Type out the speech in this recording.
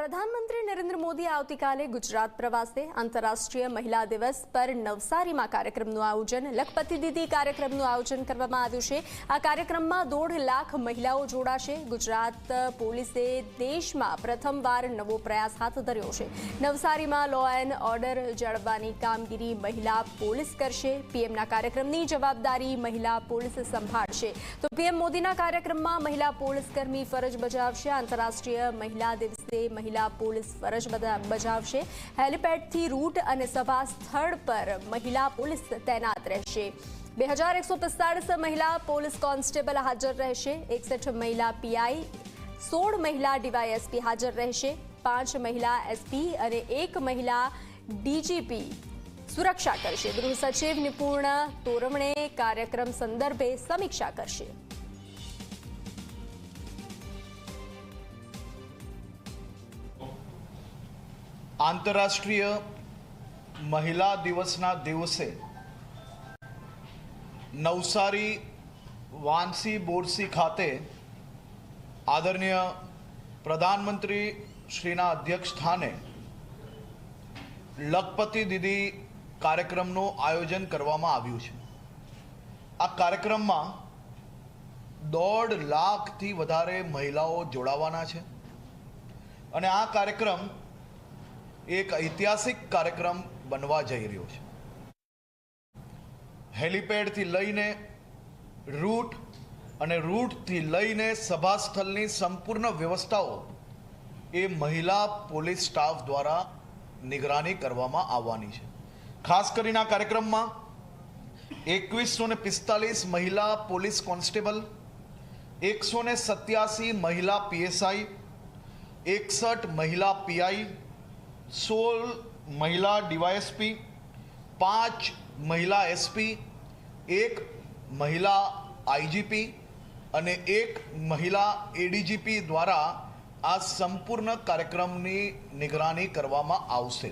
પ્રધાનમંત્રી નરેન્દ્ર મોદી આવતીકાલે ગુજરાત પ્રવાસે આંતરરાષ્ટ્રીય મહિલા દિવસ પર નવસારીમાં કાર્યક્રમનું આયોજન, લખપતિ દીદી કાર્યક્રમનું આયોજન કરવામાં આવ્યું છે. આ કાર્યક્રમમાં દોઢ લાખ મહિલાઓ જોડાશે. ગુજરાત પોલીસે દેશમાં પ્રથમવાર નવો પ્રયાસ હાથ ધર્યો છે. નવસારીમાં લો એન્ડ ઓર્ડર જાળવવાની કામગીરી મહિલા પોલીસ કરશે. પીએમના કાર્યક્રમની જવાબદારી મહિલા પોલીસ સંભાળશે. તો પીએમ મોદીના કાર્યક્રમમાં મહિલા પોલીસ કર્મી ફરજ બજાવશે. આંતરરાષ્ટ્રીય મહિલા દિવસે મહિલા પોલીસ ફરજ બજાવશે. હેલિપેડથી રૂટ અને સભા સ્થળ પર મહિલા પોલીસ તૈનાત રહેશે. બે હજાર એકસો પિસ્તાળીસ મહિલા પોલીસ કોન્સ્ટેબલ હાજર રહેશે. એકસઠ મહિલા પીઆઈ, સોળ મહિલા ડીવાયએસપી હાજર રહેશે. પાંચ મહિલા એસપી અને એક મહિલા ડીજીપી સુરક્ષા કરશે. ગૃહ સચિવ નિપુણ તોરમણે કાર્યક્રમ સંદર્ભે સમીક્ષા કરશે. આંતરરાષ્ટ્રીય મહિલા દિવસના દિવસે નવસારી વાંસી બોરસી ખાતે આદરણીય પ્રધાનમંત્રી શ્રીના અધ્યક્ષ સ્થાને લખપતિ દીદી કાર્યક્રમનું આયોજન કરવામાં આવ્યું છે. આ કાર્યક્રમમાં દોઢ લાખથી વધારે મહિલાઓ જોડાવાના છે. અને આ કાર્યક્રમ એક ઐતિહાસિક કાર્યક્રમ બનવા જઈ રહ્યો છે. હેલિપેડથી લઈને રૂટ અને રૂટથી લઈને સભા સ્થળની સંપૂર્ણ વ્યવસ્થાઓ એ મહિલા પોલીસ સ્ટાફ દ્વારા નિગરાની કરવામાં આવવાની છે. ખાસ કરીને આ કાર્યક્રમમાં એકવીસો ને પિસ્તાલીસ મહિલા પોલીસ કોન્સ્ટેબલ, એકસો ને સત્યાસી મહિલા પીએસઆઈ, એકસઠ મહિલા પીઆઈ સોળ મહિલા ડીવાયએસપી પાંચ મહિલા એસપી, એક મહિલા આઈજીપી અને એક મહિલા એડીજીપી દ્વારા આ સંપૂર્ણ કાર્યક્રમની નિગરાની કરવામાં આવશે.